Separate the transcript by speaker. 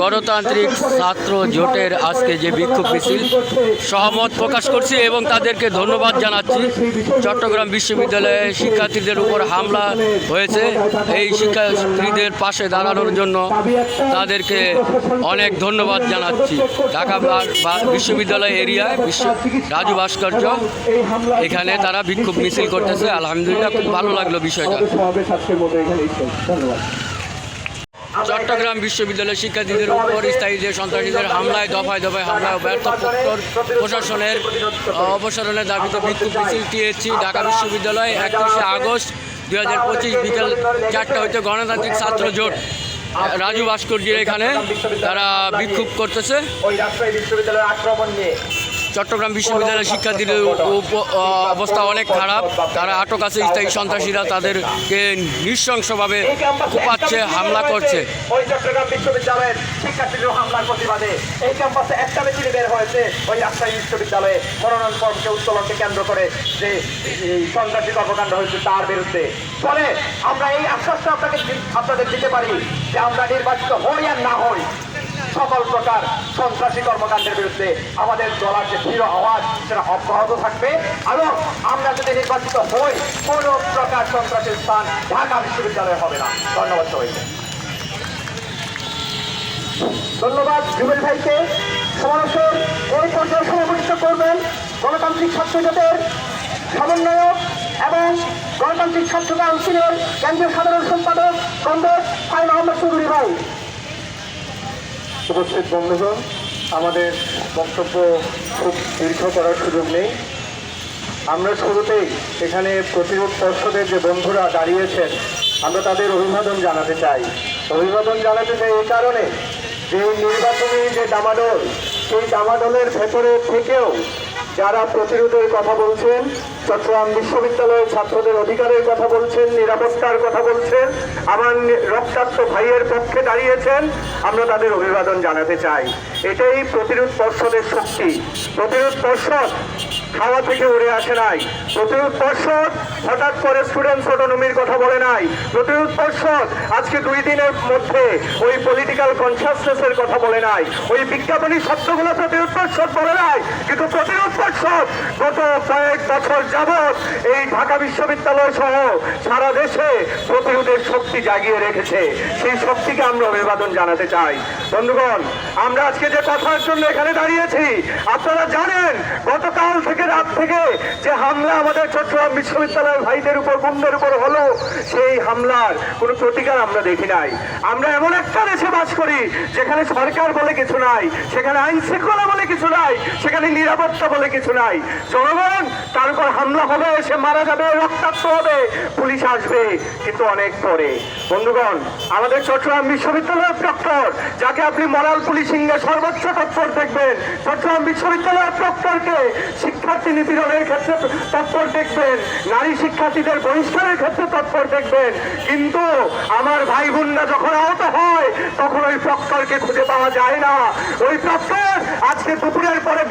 Speaker 1: গণতান্ত্রিক ছাত্র জোটের আজকে যে বিক্ষোভ মিছিল, সহমত প্রকাশ করছি এবং তাদেরকে ধন্যবাদ জানাচ্ছি। চট্টগ্রাম বিশ্ববিদ্যালয়ে শিক্ষার্থীদের উপর হামলা হয়েছে। এই শিক্ষার্থীদের পাশে দাঁড়ানোর জন্য তাদেরকে অনেক ধন্যবাদ জানাচ্ছি। ঢাকা বিশ্ববিদ্যালয় এরিয়ায় বিশ্ব রাজু ভাস্কর্য, এখানে তারা বিক্ষোভ মিছিল করতেছে। আলহামদুলিল্লাহ, খুব ভালো লাগল বিষয়টা।
Speaker 2: ধন্যবাদ।
Speaker 1: চট্টগ্রাম বিশ্ববিদ্যালয়ের শিক্ষার্থীদের উপর স্থায়ী যে সন্ত্রাসীদের হামলায়, দফায় দফায় হামলায় ব্যর্থ প্রশাসনের অপসারণের দাবিতে বিক্ষোভ মিছিল টিএসসি ঢাকা বিশ্ববিদ্যালয় একত্রিশে আগস্ট দুই হাজার পঁচিশ বিকেল চারটা হইতে গণতান্ত্রিক ছাত্র জোট, রাজু ভাস্কর্যের এখানে তারা বিক্ষোভ করতেছে।
Speaker 2: বিশ্ববিদ্যালয়ের আক্রমণ নিয়ে।
Speaker 1: চট্টগ্রাম বিশ্ববিদ্যালয়ের শিক্ষার্থীদের অবস্থা অনেক খারাপ। তারা আটক আছে, স্থায়ী সন্ত্রাসীরা তাদেরকে নৃশংসভাবে কুপাচ্ছে হামলা করছে।
Speaker 2: একটা বের হয়েছে। ওই বিশ্ববিদ্যালয়ে কেন্দ্র করে যে সন্ত্রাসী হয়েছে তার ফলে আমরা এই আশ্বাসটা আপনাকে আপনাদের দিতে পারি যে আমরা নির্বাচিত হই আর না হই। সকল প্রকার সন্ত্রাসী কর্মকাণ্ডের বিরুদ্ধে আমাদের দলার যে দৃঢ় আওয়াজ, সেটা অব্যাহত থাকবে। এবং আমরা যদি নির্বাচিত হই, কোনো প্রকার সন্ত্রাসীর স্থান ঢাকা বিশ্ববিদ্যালয়ে হবে না। ধন্যবাদ সবাইকে। ধন্যবাদ জুবেল ভাইকে। সমাবেশের এই পর্যায়ে সমাবেশিত করবেন গণতান্ত্রিক ছাত্র জোটের সমন্বয়ক এবং গণতান্ত্রিক ছাত্র কাউন্সিলের কেন্দ্রীয় সাধারণ সম্পাদক কমরেড ফাই মোহাম্মদ চৌধুরী ভাই। উপস্থিত বন্ধুগণ আমাদের বক্তব্য খুব দীর্ঘ করার সুযোগ নেই। আমরা শুরুতেই এখানে প্রতিরোধ পর্ষদের যে বন্ধুরা দাঁড়িয়েছেন, আমরা তাদের অভিবাদন জানাতে চাই। অভিবাদন জানাতে চাই এই কারণে যে নির্বাচনী যে দামাদল, সেই দামাদলের ভেতরে থেকেও যারা প্রতিরোধের কথা বলছেন, চট্টগ্রাম বিশ্ববিদ্যালয়ের ছাত্রদের অধিকারের কথা বলছেন, নিরাপত্তার কথা বলছেন, আমার রক্তাক্ত ভাইয়ের পক্ষে দাঁড়িয়েছেন, আমরা তাদের অভিবাদন জানাতে চাই। এটাই প্রতিরোধ পর্ষদের শক্তি। প্রতিরোধ পর্ষদ খাওয়া থেকে উড়ে আসে নাই। প্রতিরোধ পর্ষদ, হঠাৎ করে স্টুডেন্টস অটোনমির কথা বলে নাই। প্রতিরোধ পর্ষদ, আজকে দুই দিনের মধ্যে ওই পলিটিক্যাল কনসিয়াসনেসের কথা বলে নাই। ওই বিজ্ঞাপনী শব্দগুলো প্রতিরোধ পর্ষদ বলে নাই, কিন্তু প্রতিরোধ পর্ষদ গত কয়েক বছর যাবৎ এই ঢাকা বিশ্ববিদ্যালয় সহ সারা দেশে প্রতিরোধের শক্তি জাগিয়ে রেখেছে। সেই শক্তিকে আমরা অভিবাদন জানাতে চাই। বন্ধুগণ, আমরা আজকে যে কথার জন্য এখানে দাঁড়িয়েছি, আপনারা জানেন থেকে যে হামলা আমাদের চট্টগ্রাম বিশ্ববিদ্যালয়ের ভাইদের উপর বন্ধের উপর হলো সেই হামলার। কোনো প্রতিকার আমরা দেখি নাই। আমরা এমন একটা দেশে বাস করি, যেখানে সরকার বলে কিছু নাই, সেখানে আইন শৃঙ্খলা বলে কিছু নাই, সেখানে নিরাপত্তা বলে কিছু নাই। জনগণ, তার উপর হামলা হবে, সে মারা যাবে, রক্তাক্ত হবে, পুলিশ আসবে, কিন্তু অনেক পরে। বন্ধুগণ, আমাদের চট্টগ্রাম বিশ্ববিদ্যালয়ের প্রক্টর, যাকে আপনি মরাল পুলিশিংয়ে সর্বোচ্চ তৎপর দেখবেন, চট্টগ্রাম বিশ্ববিদ্যালয়ের প্রক্টরকে শিক্ষার্থী নিপীড়নের ক্ষেত্রে তৎপর দেখবেন নারী শিক্ষার্থীদের বহিষ্কারের ক্ষেত্রে তৎপর দেখবেন। কিন্তু আমার ভাই বোনরা যখন আহত হয়, তখন ওই প্রক্টরকে খুঁজে পাওয়া যায় না। ওই প্রক্টর আজকে দুপুরের পরে